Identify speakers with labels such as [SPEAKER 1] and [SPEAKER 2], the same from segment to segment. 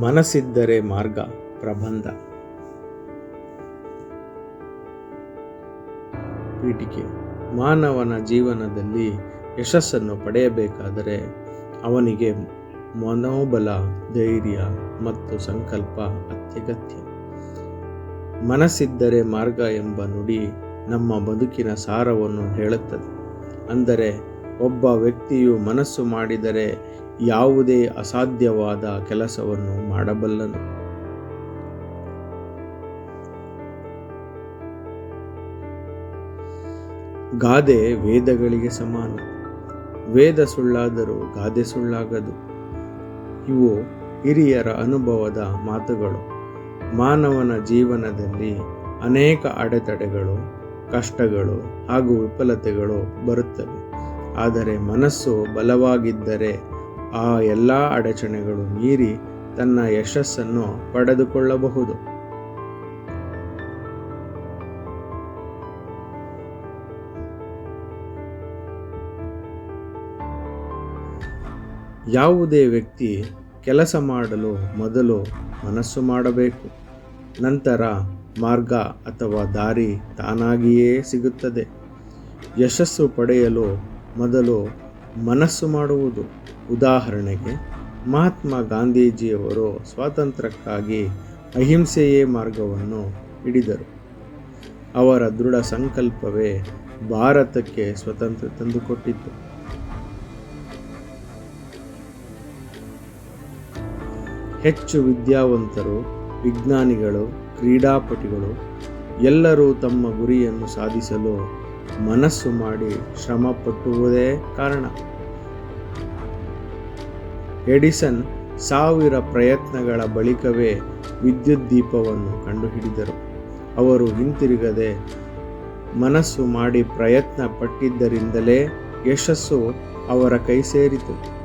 [SPEAKER 1] ಮನಸ್ಸಿದ್ದರೆ ಮಾರ್ಗ, ಪ್ರಬಂಧ. ಪೀಠಿಕೆ. ಮಾನವನ ಜೀವನದಲ್ಲಿ ಯಶಸ್ಸನ್ನು ಪಡೆಯಬೇಕಾದರೆ ಅವನಿಗೆ ಮನೋಬಲ, ಧೈರ್ಯ ಮತ್ತು ಸಂಕಲ್ಪ ಅತ್ಯಗತ್ಯ. ಮನಸ್ಸಿದ್ದರೆ ಮಾರ್ಗ ಎಂಬ ನುಡಿ ನಮ್ಮ ಬದುಕಿನ ಸಾರವನ್ನು ಹೇಳುತ್ತದೆ. ಅಂದರೆ ಒಬ್ಬ ವ್ಯಕ್ತಿಯು ಮನಸ್ಸು ಮಾಡಿದರೆ ಯಾವುದೇ ಅಸಾಧ್ಯವಾದ ಕೆಲಸವನ್ನು ಮಾಡಬಲ್ಲನು. ಗಾದೆ ವೇದಗಳಿಗೆ ಸಮಾನ. ವೇದ ಸುಳ್ಳಾದರೂ ಗಾದೆ ಸುಳ್ಳಾಗದು. ಇವು ಹಿರಿಯರ ಅನುಭವದ ಮಾತುಗಳು. ಮಾನವನ ಜೀವನದಲ್ಲಿ ಅನೇಕ ಅಡೆತಡೆಗಳು, ಕಷ್ಟಗಳು ಹಾಗೂ ವಿಫಲತೆಗಳು ಬರುತ್ತವೆ. ಆದರೆ ಮನಸ್ಸು ಬಲವಾಗಿದ್ದರೆ ಆ ಎಲ್ಲ ಅಡಚಣೆಗಳು ಮೀರಿ ತನ್ನ ಯಶಸ್ಸನ್ನು ಪಡೆದುಕೊಳ್ಳಬಹುದು. ಯಾವುದೇ ವ್ಯಕ್ತಿ ಕೆಲಸ ಮಾಡಲು ಮೊದಲು ಮನಸ್ಸು ಮಾಡಬೇಕು. ನಂತರ ಮಾರ್ಗ ಅಥವಾ ದಾರಿ ತಾನಾಗಿಯೇ ಸಿಗುತ್ತದೆ. ಯಶಸ್ಸು ಪಡೆಯಲು ಮೊದಲು ಮನಸ್ಸು ಮಾಡುವುದು. ಉದಾಹರಣೆಗೆ, ಮಹಾತ್ಮ ಗಾಂಧೀಜಿಯವರು ಸ್ವಾತಂತ್ರ್ಯಕ್ಕಾಗಿ ಅಹಿಂಸೆಯೇ ಮಾರ್ಗವನ್ನು ಹಿಡಿದರು. ಅವರ ದೃಢ ಸಂಕಲ್ಪವೇ ಭಾರತಕ್ಕೆ ಸ್ವತಂತ್ರ ತಂದುಕೊಟ್ಟಿತ್ತು. ಹೆಚ್ಚು ವಿದ್ಯಾವಂತರು, ವಿಜ್ಞಾನಿಗಳು, ಕ್ರೀಡಾಪಟುಗಳು ಎಲ್ಲರೂ ತಮ್ಮ ಗುರಿಯನ್ನು ಸಾಧಿಸಲು ಮನಸ್ಸು ಮಾಡಿ ಶ್ರಮ ಪಟ್ಟುವುದೇ ಕಾರಣ. ಎಡಿಸನ್ ಸಾವಿರ ಪ್ರಯತ್ನಗಳ ಬಳಿಕವೇ ವಿದ್ಯುತ್ ದೀಪವನ್ನು ಕಂಡುಹಿಡಿದರು. ಅವರು ಹಿಂತಿರುಗದೆ ಮನಸ್ಸು ಮಾಡಿ ಪ್ರಯತ್ನ ಪಟ್ಟಿದ್ದರಿಂದಲೇ ಯಶಸ್ಸು ಅವರ ಕೈ ಸೇರಿತು.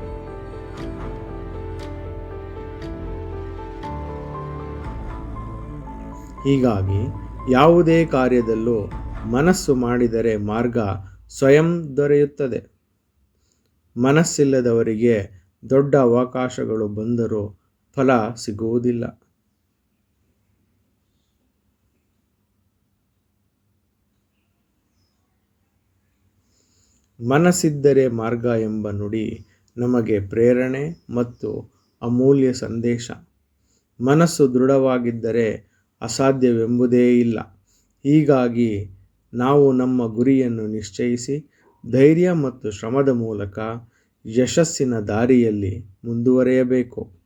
[SPEAKER 1] ಹೀಗಾಗಿ ಯಾವುದೇ ಕಾರ್ಯದಲ್ಲೂ ಮನಸ್ಸು ಮಾಡಿದರೆ ಮಾರ್ಗ ಸ್ವಯಂ ದೊರೆಯುತ್ತದೆ. ಮನಸ್ಸಿಲ್ಲದವರಿಗೆ ದೊಡ್ಡ ಅವಕಾಶಗಳು ಬಂದರೂ ಫಲ ಸಿಗುವುದಿಲ್ಲ. ಮನಸ್ಸಿದ್ದರೆ ಮಾರ್ಗ ಎಂಬ ನುಡಿ ನಮಗೆ ಪ್ರೇರಣೆ ಮತ್ತು ಅಮೂಲ್ಯ ಸಂದೇಶ. ಮನಸ್ಸು ದೃಢವಾಗಿದ್ದರೆ ಅಸಾಧ್ಯವೆಂಬುದೇ ಇಲ್ಲ. ಹೀಗಾಗಿ ನಾವು ನಮ್ಮ ಗುರಿಯನ್ನು ನಿಶ್ಚಯಿಸಿ ಧೈರ್ಯ ಮತ್ತು ಶ್ರಮದ ಮೂಲಕ ಯಶಸ್ಸಿನ ದಾರಿಯಲ್ಲಿ ಮುಂದುವರಿಯಬೇಕು.